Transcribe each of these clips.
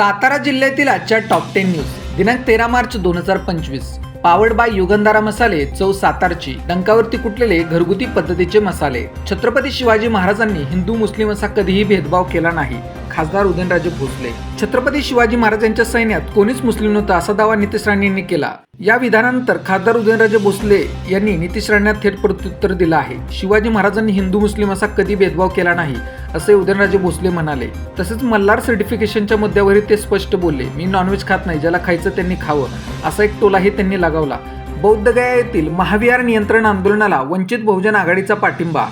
सातारा जिल्ह्यातील आजच्या top ten news दिनांक तेरा मार्च दोन हजार पंचवीस. पावड बाय युगंधारा मसाले चव सातारची. डंकावरती कुटलेले घरगुती पद्धतीचे मसाले. छत्रपती शिवाजी महाराजांनी हिंदू मुस्लिम असा कधीही भेदभाव केला नाही. खासदार उदयनराजे भोसले छत्रपती शिवाजी महाराजांच्या सैन्यात कोणीच मुस्लिम नव्हता असा दावा नितेश राणेंनी केला. या विधानानंतर खासदार उदयनराजे भोसले यांनी नितीश राणेंना थेट प्रत्युत्तर दिलं आहे. शिवाजी महाराजांनी हिंदू मुस्लिम असा कधी भेदभाव केला नाही असे उदयनराजे भोसले म्हणाले. तसेच मल्हार सर्टिफिकेशनच्या मुद्द्यावरही ते स्पष्ट बोलले मी नॉनव्हेज खात नाही ज्याला खायचं त्यांनी खावं असा एक टोलाही त्यांनी लगावला. बौद्धगया येथील महाविहार नियंत्रण आंदोलनाला वंचित बहुजन आघाडीचा पाठिंबा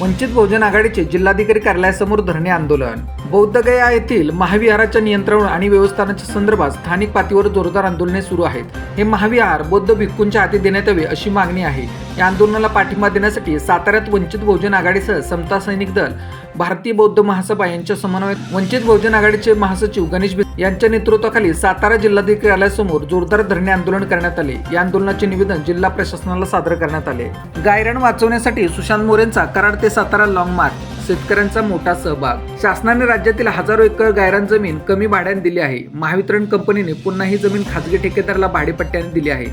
वंचित बहुजन आघाडीचे जिल्हाधिकारी कार्यालयासमोर धरणे आंदोलन. बौद्धगया येथील महाविहाराच्या नियंत्रण आणि व्यवस्थानाच्या संदर्भात स्थानिक पातळीवर जोरदार आंदोलने सुरू आहेत. हे महाविहार बौद्ध भिक्खूंच्या हाती देण्यात यावे अशी मागणी आहे. या आंदोलनाला पाठिंबा देण्यासाठी साताऱ्यात वंचित बहुजन आघाडीसह समता सैनिक दल भारतीय बौद्ध महासभा यांच्या समन्वयात वंचित बहुजन आघाडीचे महासचिव गणेश यांच्या नेतृत्वाखाली सातारा जिल्हाधिकारी कार्यालयासमोर जोरदार धरणे आंदोलन करण्यात आले. या आंदोलनाचे निवेदन जिल्हा प्रशासनाला सादर करण्यात आले. गायरण वाचवण्यासाठी सुशांत मोरेंचा कराड ते सातारा लॉंग मार्च शेतकऱ्यांचा मोठा सहभाग. शासनाने राज्यातील हजारो एकर गायरान जमीन कमी भाड्याने दिली आहे. महावितरण कंपनीने पुन्हा ही जमीन खाजगी ठेकेदाराला भाडेपट्ट्याने दिली आहे.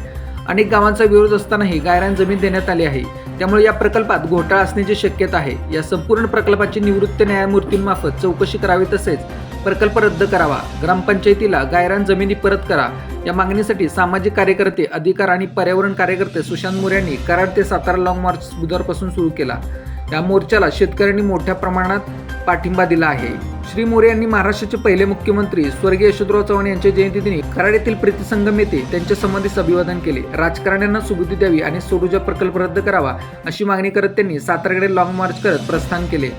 अनेक गावांचा विरोध असतानाही गायरान जमीन देण्यात आली आहे. त्यामुळे या प्रकल्पात घोटाळा असण्याची शक्यता आहे. या संपूर्ण प्रकल्पाची निवृत्त न्यायमूर्तींमार्फत चौकशी करावी तसेच प्रकल्प रद्द करावा. ग्रामपंचायतीला गायरान जमिनी परत करा. या मागणीसाठी सामाजिक कार्यकर्ते अधिकार आणि पर्यावरण कार्यकर्ते सुशांत मोरे यांनी कराड ते सातारा लाँग मार्च बुधवारपासून सुरू केला. या मोर्चाला शेतकऱ्यांनी मोठ्या प्रमाणात पाठिंबा दिला आहे. श्री मोरे यांनी महाराष्ट्राचे पहिले मुख्यमंत्री स्वर्गीय यशवंतराव चव्हाण यांच्या जयंतीदिनी कराड येथील प्रीतिसंगम येथे त्यांच्या संबंधित अभिवादन केले. राजकारण्यांना सुबुद्धी द्यावी आणि सोडूजा प्रकल्प रद्द करावा अशी मागणी करत त्यांनी साताराकडे लाँग मार्च करत प्रस्थान केले.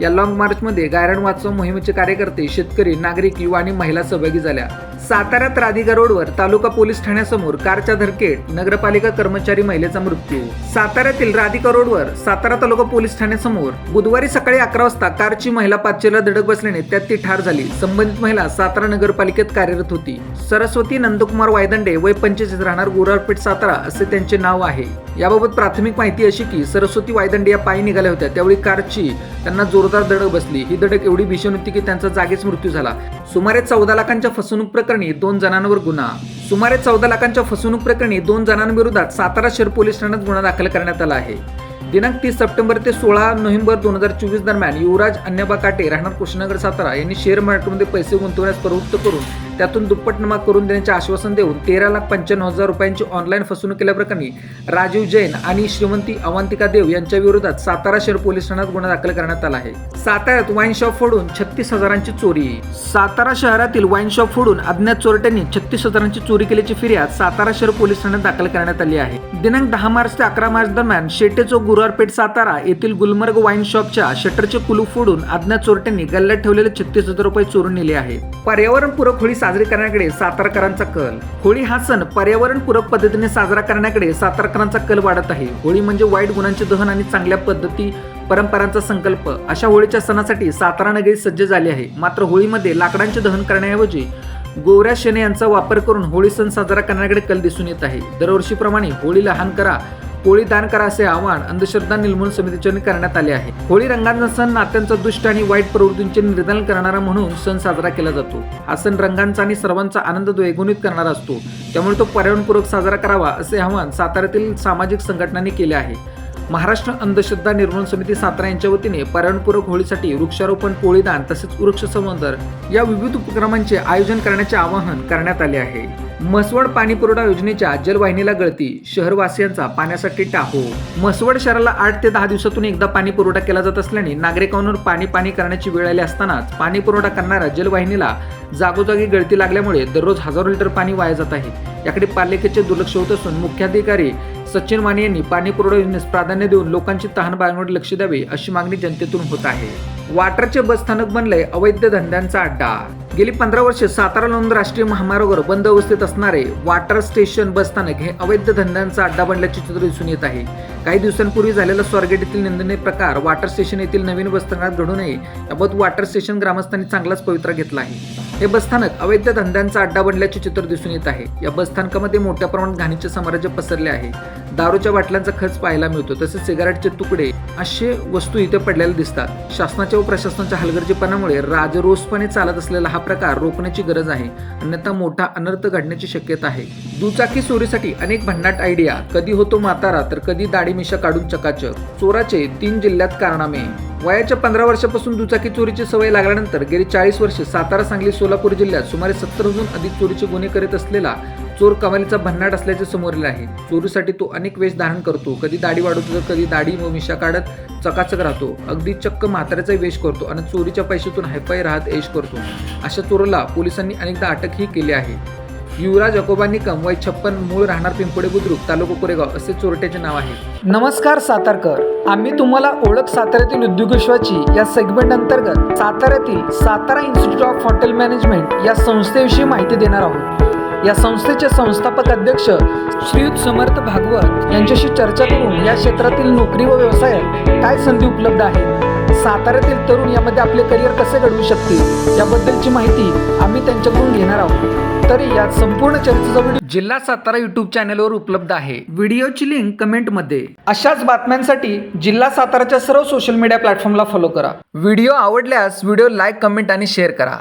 या लाँग मार्चमध्ये गायरण वाचव मोहिमेचे कार्यकर्ते शेतकरी नागरिक युवा आणि महिला सहभागी झाल्या. साताऱ्यात राधिका रोडवर तालुका पोलीस ठाण्यासमोर कारच्या धडकेत नगरपालिका कर्मचारी महिलेचा मृत्यू. साताऱ्यातील राधिका रोडवर सातारा तालुका पोलीस ठाण्यासमोर बुधवारी सकाळी अकरा वाजता कारची महिला पाचशेला धडक बसल्याने त्यात ती ठार झाली. संबंधित महिला सातारा नगरपालिकेत कार्यरत होती. सरस्वती नंदकुमार वायदंडे वय पंचवीस राहणार गुरारपेठ सातारा असे त्यांचे नाव आहे. याबाबत प्राथमिक माहिती अशी की सरस्वती वायदंडे या पायी निघाल्या होत्या. त्यावेळी कारची त्यांना जोरदार धडक बसली. ही धडक एवढी भीषण होती की त्यांचा जागीच मृत्यू झाला. सुमारे चौदा लाखांच्या फसवणूक प्रकरणी दोन जणांवर गुन्हा. सुमारे चौदा लाखांच्या फसवणूक प्रकरणी दोन जणांविरोधात सातारा शहर पोलीस ठाण्यात गुन्हा दाखल करण्यात आला आहे. दिनांक तीस सप्टेंबर ते सोळा नोव्हेंबर दोन हजार चोवीस दरम्यान युवराज अन्यबा काटे राहणार कृष्णनगर सातारा यांनी शेअर मार्केटमध्ये पैसे गुंतवण्यास प्रवृत्त करून त्यातून दुप्पट नमा करून देण्याचे आश्वासन देऊन तेरा लाख पंच्याण्णव हजार रुपयांची ऑनलाईन फसवणूक केल्याप्रकरणी राजीव जैन आणि श्रीमंती अवंतिका देव यांच्या विरोधात सातारा शहर पोलीस ठाण्यात गुन्हा दाखल करण्यात आला आहे. साताऱ्यात वाईन शॉप फोडून छत्तीस हजारांची चोरी. सातारा शहरातील वाईन शॉप फोडून अज्ञात चोरट्यांनी छत्तीस हजारांची चोरी केल्याची फिर्याद सातारा शहर पोलीस ठाण्यात दाखल करण्यात आली आहे. दिनांक दहा मार्च ते अकरा मार्च दरम्यान शेटे चौक गुरुवारपेठ सातारा येथील गुलमर्ग वाईन शॉपच्या शटरचे कुलूप फोडून अज्ञात चोरट्यांनी गल्ल्यात ठेवलेले छत्तीस हजार रुपये चोरून नेले आहे पर्यावरणपूरक होळी साजरी करण्याकडे सातारकरांचा कल. होळी हा सण पर्यावरणपूरक पद्धतीने साजरा करण्याकडे सातारकरांचा कल वाढत आहे. होळी म्हणजे वाईट गुणांचे दहन आणि चांगल्या पद्धती परंपरांचा संकल्प. अशा होळीच्या सणासाठी सातारा नगरी सज्ज झाली आहे. मात्र होळीमध्ये लाकडांचे दहन करण्याऐवजी गोवऱ्या शेणे यांचा वापर करून होळी सण साजरा करण्याकडे कल दिसून येत आहे. दरवर्षीप्रमाणे होळी लहान करा होळी दान करा असे आवाहन अंधश्रद्धा निर्मूलन समितीच्या करण्यात आले आहे. होळी रंगांचा सण नात्यांचा दुष्ट आणि वाईट प्रवृत्तींचे निर्दान करणारा म्हणून सण साजरा केला जातो. हा सण रंगांचा आणि सर्वांचा आनंद द्वैगुणित करणारा असतो. त्यामुळे तो पर्यावरणपूरक साजरा करावा असे आवाहन साताऱ्यातील सामाजिक संघटनांनी केले आहे. महाराष्ट्र अंधश्रद्धा निर्मूलन समिती सातारा यांच्या वतीने पर्यावरणपूरक होळीसाठी वृक्षारोपण पोळीदान तसेच वृक्ष संवर्धन या विविध उपक्रमांचे आयोजन करण्याचे आवाहन करण्यात आले आहे. म्हसवड पाणी पुरवठा योजनेच्या जलवाहिनीला गळती शहरवासियांचा पाण्यासाठी टाहो. म्हसवड शहराला आठ ते दहा दिवसातून एकदा पाणी पुरवठा केला जात असल्याने नागरिकांवर पाणी पाणी करण्याची वेळ आली असतानाच पाणी पुरवठा करणाऱ्या जलवाहिनीला जागोजागी गळती लागल्यामुळे दररोज हजारो लिटर पाणी वाया जात आहे. याकडे पालिकेचे दुर्लक्ष होत असून मुख्याधिकारी सचिन माने यांनी पाणी पुरवठा योजनेस प्राधान्य देऊन लोकांची तहान बाळगण्यावर लक्ष द्यावे अशी मागणी जनतेतून होत आहे. वाटरचे बसस्थानक बनलंय अवैध धंद्यांचा अड्डा गेली पंधरा वर्षे सातारा लोंद राष्ट्रीय महामार्गावर बंद अवस्थेत असणारे वाटर स्टेशन बसस्थानक हे अवैध धंद्यांचा अड्डा बनल्याचे चित्र दिसून येत आहे. काही दिवसांपूर्वी झालेला स्वारगेट येथील निंदनीय प्रकार वॉटर स्टेशन येथील नवीन बसस्थानकात घडू नये याबाबत वॉटर स्टेशन ग्रामस्थांनी चांगलाच पवित्रा घेतला आहे. हे बसस्थानक अवैध धंद्यांचा अड्डा बनल्याचे चित्र दिसून येत आहे. या बसस्थानकामध्ये मोठ्या प्रमाणात घाणीचे साम्राज्य पसरले आहे. दारूच्या बाटल्यांचा खर्च पाहायला मिळतो तसेच सिगारेटचे तुकडे असे वस्तू इथे पडलेल्या दिसतात. शासनाच्या व प्रशासनाच्या हलगर्जीपणामुळे राजरोसपणे चालत असलेला हा प्रकार रोखण्याची गरज आहे. अन्यथा मोठा अनर्थ घडण्याची शक्यता आहे. दुचाकी चोरीसाठी अनेक भन्नाट आयडिया कधी होतो म्हातारा तर कधी दाढी मिशा काढून चकाचक. चोराचे तीन जिल्ह्यात कारनामे. वयाच्या पंधरा वर्षापासून दुचाकी चोरीची सवय लागल्यानंतर गेली चाळीस वर्षे सातारा सांगली सोलापूर जिल्ह्यात सुमारे सत्तरहून अधिक चोरीचे गुन्हे करीत असलेला चोर कमालीचा भन्नाट असल्याचे समोर आले आहे. चोरीसाठी तो अनेक वेश धारण करतो. कधी दाढी वाढवतो तर कधी दाढी व मिशा काढत चकाचक राहतो. अगदी चक्क म्हाताऱ्याचा वेश करतो आणि चोरीच्या पैशातून हायपाय राहत ऐश करतो. अशा चोराला पोलिसांनी अनेकदा अटकही केली आहे. युवराज अकोबांनी कमवाई वय छप्पन मूळ राहणार पिंपुडे बुद्रुक तालुका कोरेगाव असे चोरट्याचे नाव आहे. नमस्कार सातारकर. आम्ही तुम्हाला ओळख साताऱ्यातील उद्योगेश्वाची या सेगमेंट अंतर्गत साताऱ्यातील Satara institute of hotel management या संस्थेविषयी माहिती देणार आहोत. या संस्थेचे संस्थापक अध्यक्ष श्रीयुत समर्थ भागवत यांच्याशी चर्चा करून या क्षेत्रातील नोकरी व व्यवसायात काय संधी उपलब्ध आहेत? साताऱ्यातील तरुण यामध्ये आपले करिअर कसे घडवू शकतील याबद्दलची माहिती आम्ही त्यांच्याकडून घेणार आहोत. तरी या संपूर्ण चर्चेचा व्हिडिओ जिल्हा सातारा युट्यूब चॅनेलवर उपलब्ध आहे. व्हिडिओची लिंक कमेंटमध्ये अशाच बातम्यांसाठी जिल्हा साताराच्या सर्व सोशल मीडिया प्लॅटफॉर्मला फॉलो करा. व्हिडिओ आवडल्यास व्हिडिओ लाईक कमेंट आणि शेअर करा.